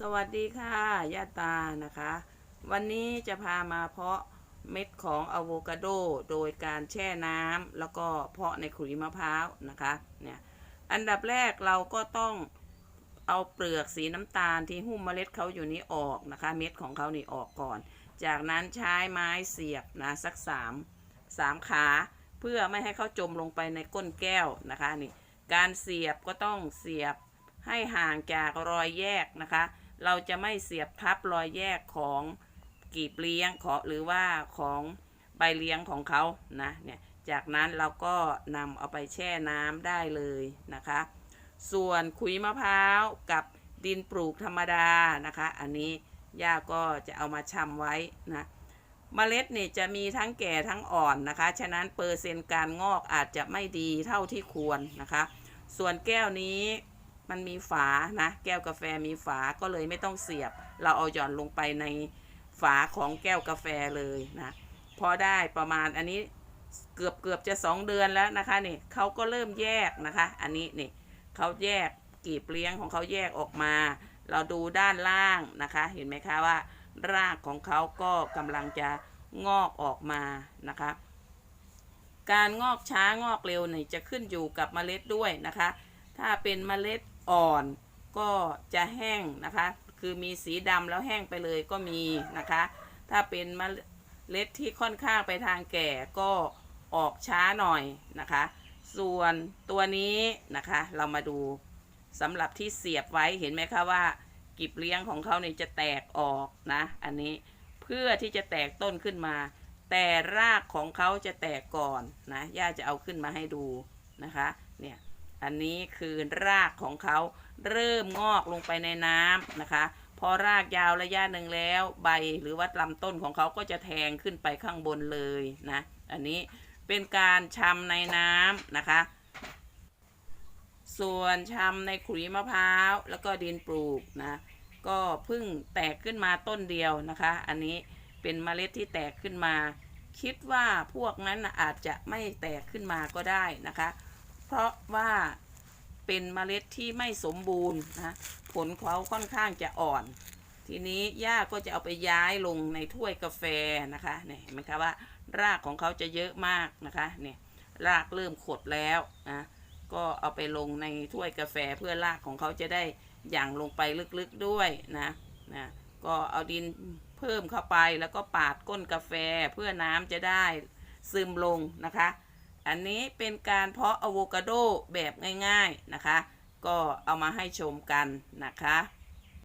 สวัสดีค่ะย่าตานะคะ วันนี้จะพามาเพาะเม็ดของอะโวคาโดโดยการแช่น้ำแล้วก็เพาะในขุยมะพร้าวนะคะเนี่ยอันดับแรกเราก็ต้องเอาเปลือกสีน้ำตาลที่หุ้มเมล็ดเขาอยู่นี้ออกนะคะ เม็ดของเขานี่ออกก่อน จากนั้นใช้ไม้เสียบนะสักสามสามขาเพื่อไม่ให้เขาจมลงไปในก้นแก้วนะคะนี่การเสียบก็ต้องเสียบให้ห่างจากรอยแยกนะคะ เราจะไม่เสียบทับรอยแยกของกีบเลี้ยงขอหรือว่าของใบเลี้ยงของเขานะเนี่ยจากนั้นเราก็นำเอาไปแช่น้ำได้เลยนะคะ ส่วนขุยมะพร้าวกับดินปลูกธรรมดานะคะ อันนี้ย่าก็จะเอามาชำไว้นะเมล็ดเนี่ยจะมีทั้งแก่ทั้งอ่อนนะคะ ฉะนั้นเปอร์เซ็นต์การงอกอาจจะไม่ดีเท่าที่ควรนะคะ ส่วนแก้วนี้ มันมีฝานะแก้วกาแฟมีฝาก็เลยไม่ต้องเสียบ เราเอาหย่อนลงไปในฝาของแก้วกาแฟเลยนะพอได้ประมาณอันนี้เกือบเกือบจะสองเดือนแล้วนะคะนี่เขาก็เริ่มแยกนะคะ อันนี้นี่เขาแยกกีบเลี้ยงของเขาแยกออกมา เราดูด้านล่างนะคะ เห็นไหมคะว่ารากของเขาก็กำลังจะงอกออกมานะคะ การงอกช้างอกเร็วเนี่ยจะขึ้นอยู่กับเมล็ดด้วยนะคะ ถ้าเป็นเมล็ด อ่อนก็จะแห้งนะคะ คือมีสีดำแล้วแห้งไปเลยก็มีนะคะ ถ้าเป็นเมล็ดที่ค่อนข้างไปทางแก่ก็ออกช้าหน่อยนะคะ ส่วนตัวนี้นะคะ เรามาดูสำหรับที่เสียบไว้เห็นไหมคะว่ากิบเลี้ยงของเขาเนี่ยจะแตกออกนะ อันนี้เพื่อที่จะแตกต้นขึ้นมา แต่รากของเขาจะแตกก่อนนะย่าจะเอาขึ้นมาให้ดูนะคะ เนี่ย อันนี้คือรากของเขาเริ่มงอกลงไปในน้ำนะคะ พอรากยาวระยะหนึ่งแล้วใบหรือว่าลำต้นของเขาก็จะแทงขึ้นไปข้างบนเลยนะ อันนี้เป็นการชำในน้ำนะคะ ส่วนชำในขุยมะพร้าวแล้วก็ดินปลูกนะ ก็พิ่งแตกขึ้นมาต้นเดียวนะคะ อันนี้เป็นเมล็ดที่แตกขึ้นมา คิดว่าพวกนั้นอาจจะไม่แตกขึ้นมาก็ได้นะคะ เพราะว่าเป็นเมล็ดที่ไม่สมบูรณ์นะผลเขาค่อนข้างจะอ่อน ทีนี้ย่าก็จะเอาไปย้ายลงในถ้วยกาแฟนะคะเนี่ยเห็นไหมคะว่ารากของเขาจะเยอะมากนะคะเนี่ยรากเริ่มขดแล้วนะก็เอาไปลงในถ้วยกาแฟเพื่อรากของเขาจะได้หยั่งลงไปลึกๆด้วยนะนะก็เอาดินเพิ่มเข้าไปแล้วก็ปาดก้นกาแฟเพื่อน้ำจะได้ซึมลงนะคะ อันนี้เป็นการเพาะอะโวคาโดแบบง่ายๆนะคะ ก็เอามาให้ชมกันนะคะ